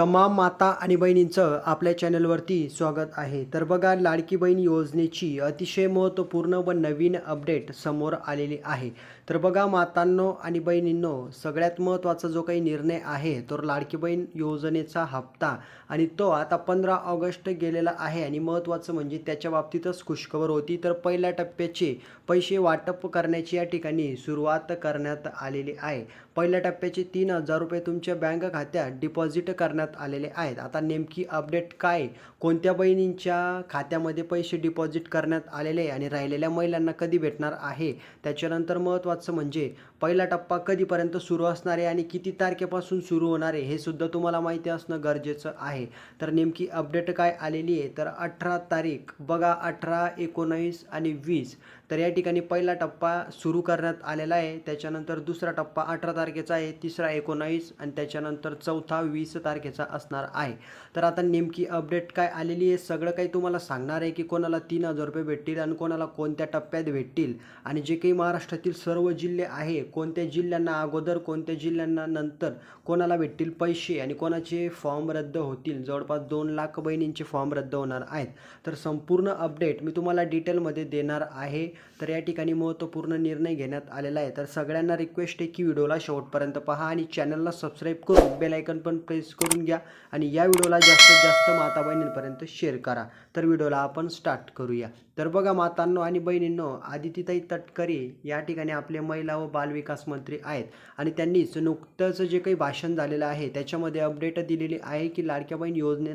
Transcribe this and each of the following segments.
तमाम माता आणि बहिणींचं आपल्या चॅनलवरती स्वागत आहे. तर बघा लाडकी बहीण योजनेची अतिशय महत्त्वपूर्ण व नवीन अपडेट समोर आलेली आहे. तर बघा मातांनो आणि बहिणींनो सगळ्यात महत्त्वाचा जो काही निर्णय आहे तो लाडकी बहीण योजनेचा हप्ता. आणि तो आता पंधरा ऑगस्ट गेलेला आहे आणि महत्त्वाचं म्हणजे त्याच्या बाबतीतच खुशखबर होती. तर पहिल्या टप्प्याचे पैसे वाटप करण्याची या ठिकाणी सुरुवात करण्यात आलेली आहे. पहिल्या टप्प्याचे तीन हजार रुपये तुमच्या बँक खात्यात डिपॉझिट करण्यात आलेले आहेत. आता नेमकी अपडेट काय? कोणत्या बहिणींच्या खात्यामध्ये पैसे डिपॉझिट करण्यात आलेले आहे आणि राहिलेल्या महिलांना कधी भेटणार आहे? त्याच्यानंतर महत्त्वाचं म्हणजे पहिला टप्पा कधीपर्यंत सुरू असणार आहे आणि किती तारखेपासून सुरू होणार आहे हे सुद्धा तुम्हाला माहिती असणं गरजेचं आहे. तर नेमकी अपडेट काय आलेली आहे? तर अठरा तारीख बघा अठरा एकोणावीस आणि वीस. तर या ठिकाणी पहिला टप्पा सुरू करण्यात आलेला आहे. त्याच्यानंतर दुसरा टप्पा अठरा तारखेचा आहे तिसरा एकोणावीस आणि त्याच्यानंतर चौथा वीस तारखेचा असणार आहे. तर आता नेमकी अपडेट काय आलेली आहे सगळं काही तुम्हाला सांगणार आहे की कोणाला तीन हजार रुपये भेटतील आणि कोणाला कोणत्या टप्प्यात भेटतील. आणि जे काही महाराष्ट्रातील सर्व जिल्हे आहे कोणत्या जिल्ह्यांना अगोदर कोणत्या जिल्ह्यांना नंतर कोणाला भेटतील पैसे आणि कोणाचे फॉर्म रद्द होतील. जवळपास दोन लाख बहिणींचे फॉर्म रद्द होणार आहेत. तर संपूर्ण अपडेट मी तुम्हाला डिटेलमध्ये देणार आहे. तर या ठिकाणी महत्त्वपूर्ण निर्णय घेण्यात आलेला आहे. तर सगळ्यांना रिक्वेस्ट आहे की व्हिडिओला शेवटपर्यंत पहा आणि चॅनलला सबस्क्राईब करून बेलायकन पण प्रेस करून घ्या आणि या व्हिडिओला जास्तीत जास्त माता बहिणींपर्यंत शेअर करा. तर व्हिडिओला आपण स्टार्ट करूया. तर बघा मातांनो आणि बहिणींनो आदितीताई तटकरे या ठिकाणी आपले महिला व बालविकास मंत्री आहेत आणि त्यांनीच नुकतंच जे काही भाषण झालेलं आहे त्याच्यामध्ये अपडेट दिलेली आहे की लाडक्या बहीण योजने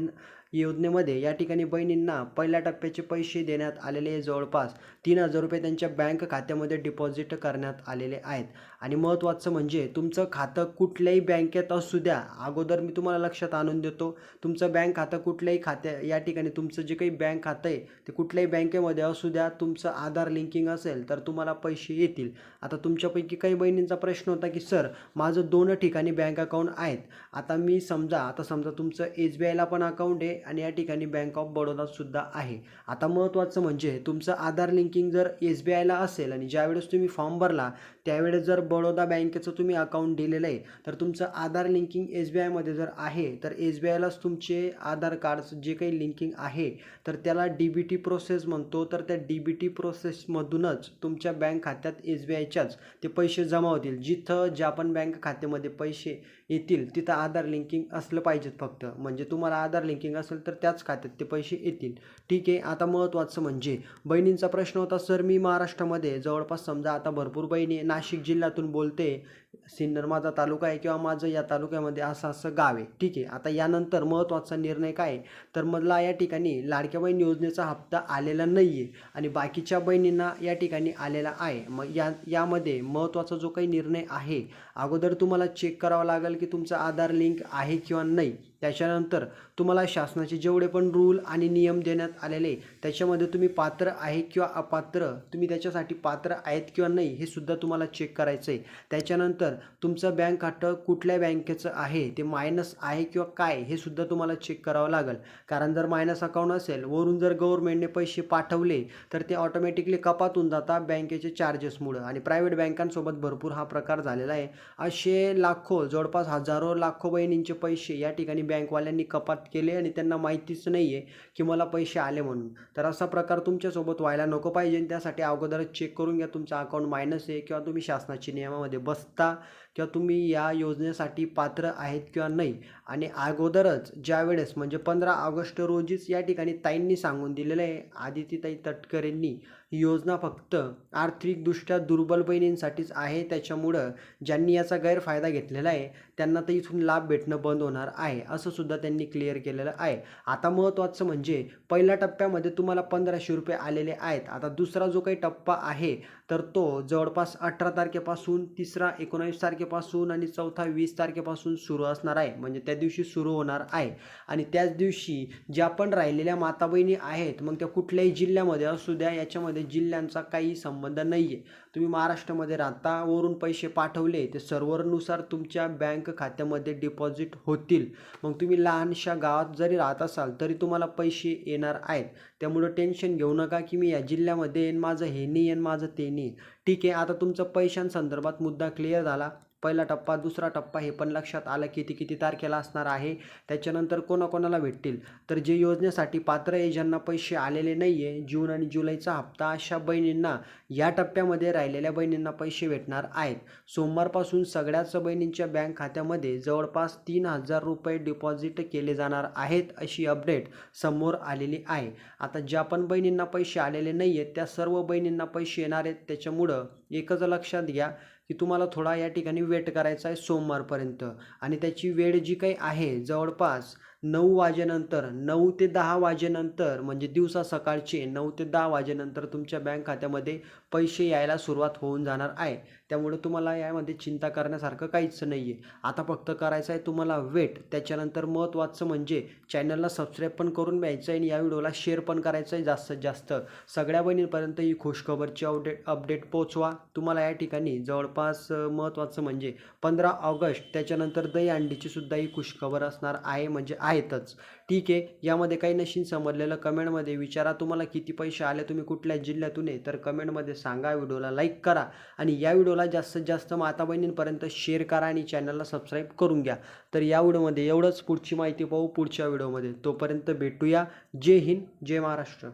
योजनेमध्ये या ठिकाणी बहिणींना पहिल्या टप्प्याचे पैसे देण्यात आलेले आहे. जवळपास तीन हजार रुपये त्यांच्या बँक खात्यामध्ये डिपॉझिट करण्यात आलेले आहेत. आणि महत्त्वाचं म्हणजे तुमचं खातं कुठल्याही बँकेत असू द्या अगोदर मी तुम्हाला लक्षात आणून देतो. तुमचं बँक खातं कुठल्याही खात्या या ठिकाणी तुमचं जे काही बँक खातं आहे ते कुठल्याही बँकेमध्ये असू द्या तुमचं आधार लिंकिंग असेल तर तुम्हाला पैसे येतील. आता तुमच्यापैकी काही बहिणींचा प्रश्न होता की सर माझं दोन ठिकाणी बँक अकाउंट आहेत. आता मी समजा आता समजा तुमचं एस बी आयला पण अकाउंट आहे आणि या ठिकाणी बँक ऑफ बडोदासुद्धा आहे. आता महत्त्वाचं म्हणजे तुमचं आधार लिंकिंग जर एस बी आयला असेल आणि ज्यावेळेस तुम्ही फॉर्म भरला त्यावेळेस जर बडोदा बँकेचं तुम्ही अकाउंट दिलेलं आहे तर तुमचं आधार लिंकिंग एस बी आयमध्ये जर आहे तर एस बी आयलाच तुमचे आधार कार्डचं जे काही लिंकिंग आहे तर त्याला डी बी टी प्रोसेस म्हणतो. तर त्या डी बी टी प्रोसेसमधूनच तुमच्या बँक खात्यात एस बी आयच्याच ते पैसे जमा होतील. जिथं ज्या पण बँक खात्यामध्ये पैसे येतील तिथं आधार लिंकिंग असलं पाहिजेत फक्त. म्हणजे तुम्हाला आधार लिंकिंग असेल तर त्याच खात्यात ते पैसे येतील. ठीक आहे आता महत्त्वाचं म्हणजे बहिणींचा प्रश्न होता सर मी महाराष्ट्रामध्ये जवळपास समजा आता भरपूर बहिणी नाशिक जिल्ह्यातून बोलते सिन्नर माझा तालुका आहे किंवा माझं या तालुक्यामध्ये असं असं गाव आहे. ठीक आहे आता यानंतर महत्त्वाचा निर्णय काय आहे? तर मला या ठिकाणी लाडक्या बहीण योजनेचा हप्ता आलेला नाही आहे आणि बाकीच्या बहिणींना या ठिकाणी आलेला आहे. मग या यामध्ये महत्त्वाचा जो काही निर्णय आहे अगोदर तुम्हाला चेक करावं लागेल की तुमचा आधार लिंक आहे किंवा नाही. त्याच्यानंतर तुम्हाला शासनाचे जेवढे पण रूल आणि नियम देण्यात आलेले त्याच्यामध्ये तुम्ही पात्र आहे किंवा अपात्र तुम्ही त्याच्यासाठी पात्र आहेत किंवा नाही हे सुद्धा तुम्हाला चेक करायचं आहे त्याच्यानंतर तुमचं बँक खातं कुठल्या बँकेचं आहे ते मायनस आहे किंवा काय हे सुद्धा तुम्हाला चेक करावं लागेल. कारण जर मायनस अकाउंट असेल वरून जर गव्हर्नमेंटने पैसे पाठवले तर ते ऑटोमॅटिकली कपातून जातात बँकेचे चार्जेसमुळं आणि प्रायव्हेट बँकांसोबत भरपूर हा प्रकार झालेला आहे. असे लाखो जवळपास हजारो लाखो बहिणींचे पैसे या ठिकाणी बँकवाल्यांनी कपात केले आणि त्यांना माहितीच नाही आहे की मला पैसे आले म्हणून. तर असा प्रकार तुमच्यासोबत व्हायला नको पाहिजे त्यासाठी अगोदरच चेक करून घ्या. तुमचा अकाउंट मायनस आहे किंवा तुम्ही शासनाच्या नियमामध्ये बसता. किंवा तुम्ही या योजनेसाठी पात्र आहेत किंवा नाही? आणि अगोदरच ज्यावेळेस म्हणजे पंधरा ऑगस्ट रोजीच या ठिकाणी ताईंनी सांगून दिलेलं आहे आदितीताई तटकरेंनी योजना फक्त आर्थिकदृष्ट्या दुर्बल बहिणींसाठीच आहे. त्याच्यामुळं ज्यांनी याचा गैरफायदा घेतलेला आहे त्यांना तर इथून लाभ भेटणं बंद होणार आहे असं सुद्धा त्यांनी क्लिअर केलेलं आहे. आता महत्त्वाचं म्हणजे पहिल्या टप्प्यामध्ये तुम्हाला पंधराशे रुपये आलेले आहेत. आता दुसरा जो काही टप्पा आहे तर तो जवळपास अठरा तारखेपासून तिसरा एकोणावीस तारखेपासून आणि चौथा वीस तारखेपासून सुरू असणार आहे. म्हणजे त्या दिवशी सुरू होणार आहे. आणि त्याच दिवशी ज्या पण राहिलेल्या माता बहिणी आहेत मग त्या कुठल्याही जिल्ह्यामध्ये असू द्या याच्यामध्ये जिल्ह्यांचा काही संबंध नाही आहे तुम्ही महाराष्ट्रामध्ये राहता वरून पैसे पाठवले ते सर्व्हरनुसार तुमच्या बँक खात्यामध्ये डिपॉझिट होतील. मग तुम्ही लहानशा गावात जरी राहत असाल तरी तुम्हाला पैसे येणार आहेत. त्यामुळं टेन्शन घेऊ नका की मी या जिल्ह्यामध्ये येईन माझं हे नाही येईन माझं ते नाही ठीक आहे आता तुमचं पैशांसंदर्भात मुद्दा क्लिअर झाला. पहिला टप्पा दुसरा टप्पा हे पण लक्षात आलं किती किती तारखेला असणार आहे. त्याच्यानंतर कोणाकोणाला भेटतील? तर जे योजनेसाठी पात्र आहे ज्यांना पैसे आलेले नाही आहे जून आणि जुलैचा हप्ता अशा बहिणींना या टप्प्यामध्ये राहिलेल्या बहिणींना पैसे भेटणार आहेत. सोमवारपासून सगळ्याच बहिणींच्या बँक खात्यामध्ये जवळपास तीन हजार रुपये डिपॉझिट केले जाणार आहेत अशी अपडेट समोर आलेली आहे. आता ज्या पण बहिणींना पैसे आलेले नाही आहेत त्या सर्व बहिणींना पैसे येणार आहेत. त्याच्यामुळं एकच लक्षात घ्या की तुम्हाला थोडा या ठिकाणी वेट करायचा आहे सोमवारपर्यंत. आणि त्याची वेळ जी काही आहे जवळपास नऊ वाजेनंतर नऊ ते दहा वाजेनंतर म्हणजे दिवसा सकाळचे नऊ ते दहा वाजेनंतर तुमच्या बँक खात्यामध्ये पैसे यायला सुरुवात होऊन जाणार आहे. त्यामुळे तुम्हाला यामध्ये चिंता करण्यासारखं काहीच नाही आहे आता फक्त करायचं आहे तुम्हाला वेट. त्याच्यानंतर महत्त्वाचं म्हणजे चॅनलला सबस्क्राईब पण करून घ्यायचं आहे आणि या व्हिडिओला शेअर पण करायचं आहे जास्तीत जास्त. सगळ्या बहिणींपर्यंत ही खुशखबरची अपडेट अपडेट पोचवा तुम्हाला या ठिकाणी जवळपास महत्त्वाचं म्हणजे पंधरा ऑगस्ट त्याच्यानंतर दही अंडीची सुद्धा ही खुशखबर असणार आहे म्हणजे आहेतच. ठीक आहे. यामध्ये काही नशीन समजलेलं कमेंटमध्ये विचारा. तुम्हाला किती पैसे आले तुम्ही कुठल्या जिल्ह्यातून आहे तर कमेंटमध्ये सांगा. व्हिडिओला लाईक करा आणि या व्हिडिओला जास्तीत जास्त माता बहिणींपर्यंत शेअर करा आणि चॅनलला सबस्क्राईब करून घ्या. तर या व्हिडिओमध्ये एवढंच. पुढची माहिती पाहू पुढच्या व्हिडिओमध्ये. तोपर्यंत भेटूया. जय हिंद जय महाराष्ट्र.